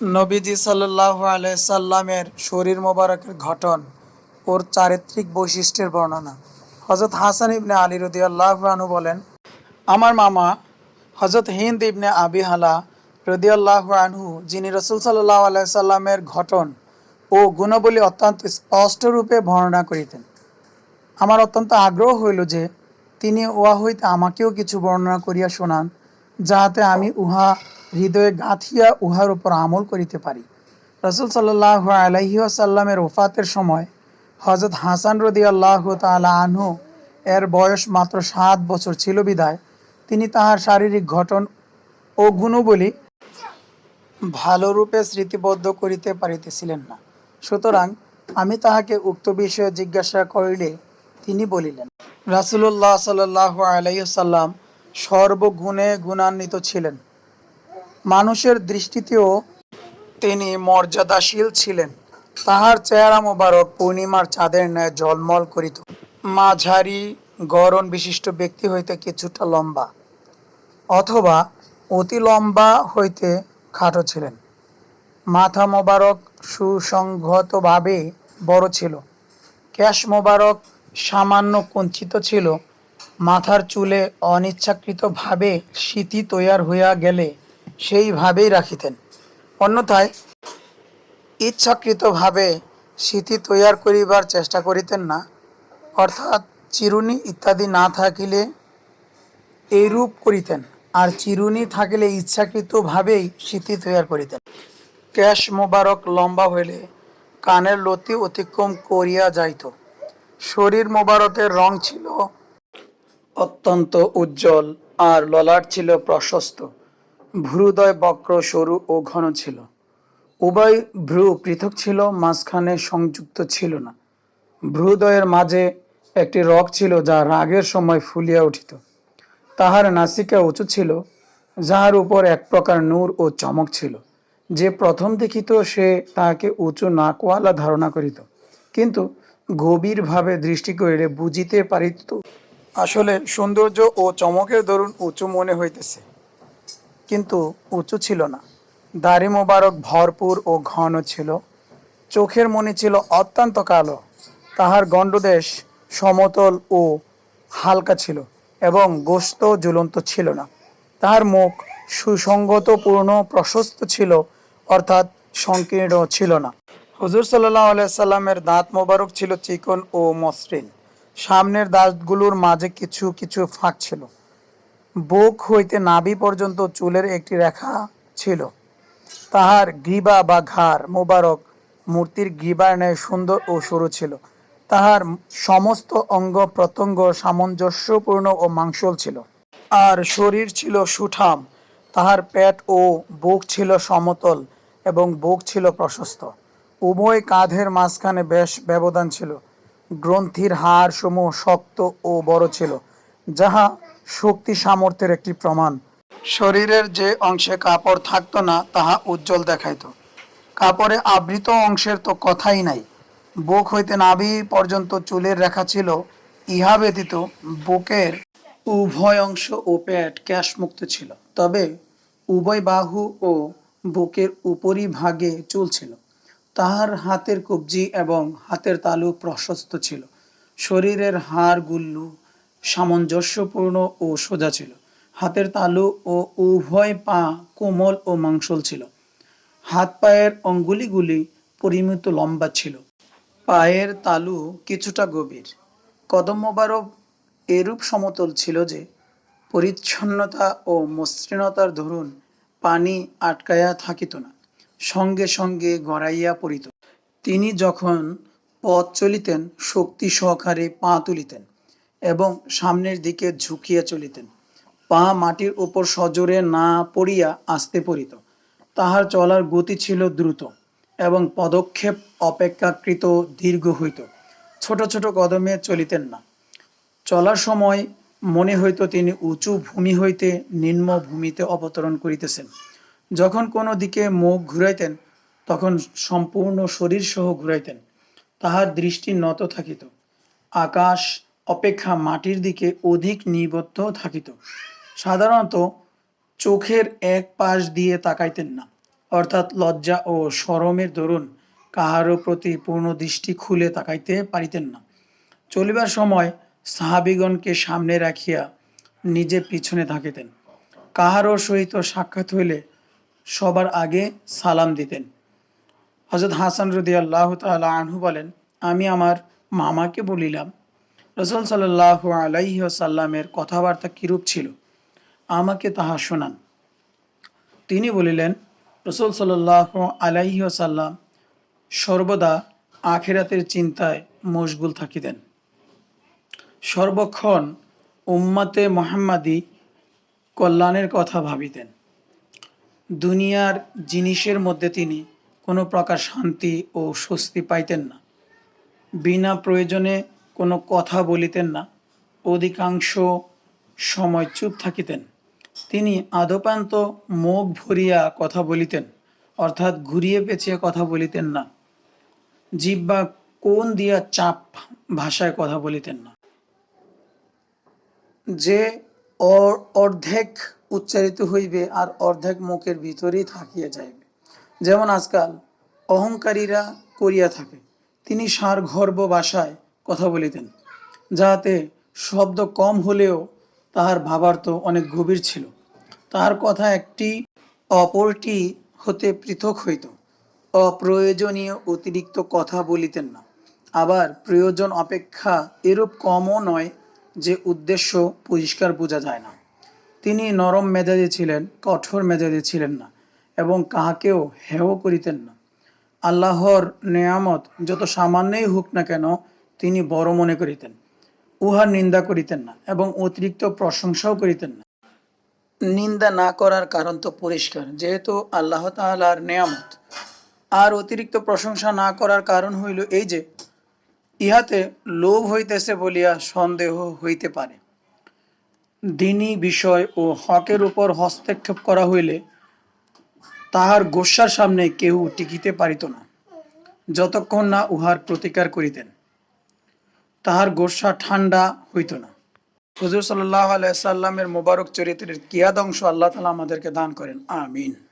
নবীজি সাল্লাহ সাল্লামের শরীর মোবারকের ঘটন ওর চারিত্রিক বৈশিষ্ট্যের বর্ণনা। হজরত হাসান ইবনে আলী রদি আল্লাহ আনু বলেন, আমার মামা হজরত হিন্দ ইবনে আবি হালা রদি আনহু, যিনি রসুল সাল্লাহ সাল্লামের ঘটন ও গুণাবলী অত্যন্ত স্পষ্ট রূপে বর্ণনা করিতেন। আমার অত্যন্ত আগ্রহ হইল যে তিনি উহা হইতে আমাকেও কিছু বর্ণনা করিয়া শোনান, যাহাতে আমি উহা হৃদয়ে গাঁথিয়া উহার উপর আমল করিতে পারি। রসুল সাল্লাহ আলহিহাসাল্লামের ওফাতের সময় হজরত হাসান রদি আল্লাহ তালা আনহু এর বয়স মাত্র সাত বছর ছিল বিদায়। তিনি তাহার শারীরিক ঘটন ও গুণবলী ভালোরূপে স্মৃতিবদ্ধ করিতে পারিতেছিলেন না। সুতরাং আমি তাহাকে উক্ত বিষয়ে জিজ্ঞাসা করিলে তিনি বলিলেন, রাসুলুল্লাহ সাল্লাহ আলাইসাল্লাম সর্বগুণে গুণান্বিত ছিলেন। মানুষের দৃষ্টিতেও তিনি মর্যাদাশীল ছিলেন। তাহার চেহারা মোবারক পূর্ণিমার চাঁদের ন্যায় ঝলমল করিত। মাঝারি গড়ন বিশিষ্ট ব্যক্তি হইতে কিছুটা লম্বা, অথবা অতি লম্বা হইতে খাটো ছিলেন। মাথা মোবারক সুসংহতভাবে বড় ছিল। ক্যাশ মোবারক সামান্য কুঞ্চিত ছিল। মাথার চুলে অনিচ্ছাকৃতভাবে স্মৃতি তৈয়ার হইয়া গেলে সেইভাবেই রাখিতেন। অন্যথায় ইচ্ছাকৃতভাবে স্মৃতি তৈয়ার করিবার চেষ্টা করিতেন না। অর্থাৎ চিরুনি ইত্যাদি না থাকিলে এইরূপ করিতেন আর চিরুনি থাকিলে ইচ্ছাকৃতভাবেই স্মৃতি তৈয়ার করিতেন। ক্যাশ মোবারক লম্বা হইলে কানের লতি অতিক্রম করিয়া যাইত। শরীর মোবারকের রং ছিল অত্যন্ত উজ্জ্বল আর ললাট ছিল প্রশস্ত। ভ্রুদয় বক্র সরু ও ঘন ছিল। উভয় ভ্রু পৃথক ছিল, মাঝখানে সংযুক্ত ছিল না। ভ্রুদয়ের মাঝে একটি রক ছিল যা রাগের সময় ফুলিয়া উঠিত। তাহার নাসিকা উঁচু ছিল, যাহার উপর এক প্রকার নূর ও চমক ছিল। যে প্রথম দেখিত, সে তাহাকে উঁচু নাকওয়ালা ধারণা করিত। কিন্তু গভীরভাবে দৃষ্টি করিলে বুঝিতে পারিত, আসলে সৌন্দর্য ও চমকের দরুন উঁচু মনে হইতেছে। কিন্তু উঁচু ছিল না। দাড়ি মোবারক ভরপুর ও ঘন ছিল। চোখের মনি ছিল অত্যন্ত কালো। তাহার গণ্ডদেশ সমতল ও হালকা ছিল এবং গোস্ত ঝুলন্ত ছিল না। তাহার মুখ সুসংগতপূর্ণ প্রশস্ত ছিল, অর্থাৎ সংকীর্ণ ছিল না। হুজুর সাল্লাহ সাল্লামের দাঁত মোবারক ছিল চিকন ও মসৃণ। সামনের দাঁতগুলোর মাঝে কিছু কিছু ফাঁক ছিল। বুক হইতে নাভি পর্যন্ত চুলের একটি রেখা ছিল। তাহার গ্রীবা বা ঘাড় মোবারক মূর্তির গ্রীবার ন্যায় সুন্দর ও সরু ছিল। তাহার সমস্ত অঙ্গ প্রত্যঙ্গ সামঞ্জস্যপূর্ণ ও মাংসল ছিল। আর শরীর ছিল সুঠাম। তাহার পেট ও বুক ছিল সমতল এবং বুক ছিল প্রশস্ত। উভয় কাঁধের মাঝখানে বেশ ব্যবধান ছিল। গ্রন্থির হাড় সমূহ শক্ত ও বড় ছিল, যাহা শক্তি সামর্থ্যের একটি প্রমাণ। শরীরের যে অংশে কাপড় থাকতো না, তাহা উজ্জ্বল দেখাইত। কাপড়ে আবৃত অংশের তো কথাই নাই। বুক হইতে নাভি পর্যন্ত চুলের রেখা ছিল, ইহা ব্যতীত বুকের উভয় অংশ ও পেট ক্যাশমুক্ত ছিল। তবে উভয় বাহু ও বুকের উপরিভাগে চুল ছিল। তাহার হাতের কবজি এবং হাতের তালু প্রশস্ত ছিল। শরীরের হাড় গুল্লু সামঞ্জস্যপূর্ণ ও সোজা ছিল। হাতের তালু ও উভয় পা কোমল ও মাংসল ছিল। হাত পায়ের অঙ্গুলিগুলি পরিমিত লম্বা ছিল। পায়ের তালু কিছুটা গভীর। কদম মোবারক এরূপ সমতল ছিল যে, পরিচ্ছন্নতা ও মসৃণতার ধরুন পানি আটকায়া থাকিত না, সঙ্গে সঙ্গে গড়াইয়া পড়িত। তিনি যখন পথ চলিতেন, শক্তি সহকারে পা তুলিতেন। এবং সামনের দিকে ঝুঁকিয়া চলিতেন। পা মাটির উপর সজোরে না পড়িয়া আসতে পড়িত। তাহার চলার গতি ছিল দ্রুত এবং পদক্ষেপ অপেক্ষাকৃত দীর্ঘ হইত। ছোট ছোট কদমে চলিতেন না। চলার সময় মনে হইত তিনি উঁচু ভূমি হইতে নিম্ন ভূমিতে অবতরণ করিতেছেন। যখন কোনো দিকে মুখ ঘুরাইতেন, তখন সম্পূর্ণ শরীর সহ ঘুরাইতেন। তাহার দৃষ্টি নত থাকিত। আকাশ অপেক্ষা মাটির দিকে অধিক নিবদ্ধ থাকিত। সাধারণত চোখের এক পাশ দিয়ে তাকাইতেন না, অর্থাৎ লজ্জা ও শরমের দরুন কাহারও প্রতি পূর্ণ দৃষ্টি খুলে তাকাইতে পারিতেন না। চলিবার সময় সাহাবিগণকে সামনে রাখিয়া নিজে পিছনে থাকিতেন। কাহারও সহিত সাক্ষাৎ হইলে সবার আগে সালাম দিতেন। হজরত হাসান রদি আল্লাহ তালা আনহু বলেন, আমি আমার মামাকে বলিলাম রসুল সাল্লাহ আলাইসাল্লামের কথাবার্তা কিরূপ ছিল? আমাকে তাহা শোনান। তিনি বলিলেন, রসুল সাল্লাহ আলাইসাল্লাম সর্বদা আখেরাতের চিন্তায় মশগুল থাকিতেন। সর্বক্ষণ উম্মাতে মোহাম্মাদি কল্যাণের কথা ভাবিতেন। দুনিয়ার জিনিসের মধ্যে তিনি কোনো প্রকার শান্তি ও স্বস্তি পাইতেন না। বিনা প্রয়োজনে কোনো কথা বলিতেন না। অধিকাংশ সময় চুপ থাকিতেন। তিনি আদপান্ত মুখ ভরিয়া কথা বলিতেন, অর্থাৎ ঘুরিয়ে পেঁচিয়ে কথা বলিতেন না। জিব্বা কোন দিয়া চাপ ভাষায় কথা বলিতেন না। যে অর্ধেক উচ্চারিত হইবে আর অর্ধেক মুখের ভিতরেই থাকিয়া যাইবে। যেমন আজকাল অহংকারীরা করিয়া থাকে, তিনি সার গর্ব ভাষায় কথা বলিতেন, যাহাতে শব্দ কম হলেও তাহার ভাবার্থ অনেক গভীর ছিল। তাহার কথা একটি অপরটি হতে পৃথক হইত। অপ্রয়োজনীয় অতিরিক্ত কথা বলিতেন না। আবার প্রয়োজন অপেক্ষা এরূপ কমও নয় যে উদ্দেশ্য পরিষ্কার বোঝা যায় না। তিনি নরম মেজাজে ছিলেন, কঠোর মেজাজে ছিলেন না এবং কাহাকেও হেয় করিতেন না। আল্লাহর নেয়ামত যত সামান্যই হোক না কেন তিনি বড় মনে করিতেন। উহার নিন্দা করিতেন না এবং অতিরিক্ত প্রশংসাও করিতেন না। নিন্দা না করার কারণ তো পরিষ্কার, যেহেতু আল্লাহ তাআলার নেয়ামত। আর অতিরিক্ত প্রশংসা না করার কারণ হইল এই যে, ইহাতে লোভ হইতেছে বলিয়া সন্দেহ হইতে পারে। দিনী বিষয় ও হকের উপর হস্তক্ষেপ করা হইলে তাহার গোস্বার সামনে কেউ টিকিতে পারিত না, যতক্ষণ না উহার প্রতিকার করিতেন। তাহার গোসা ঠান্ডা হইত না। হুজুর সাল্লাহ আলাইসাল্লামের মোবারক চরিত্রের কিয়াদ অংশ আল্লাহ তালা আমাদেরকে দান করেন। আমিন।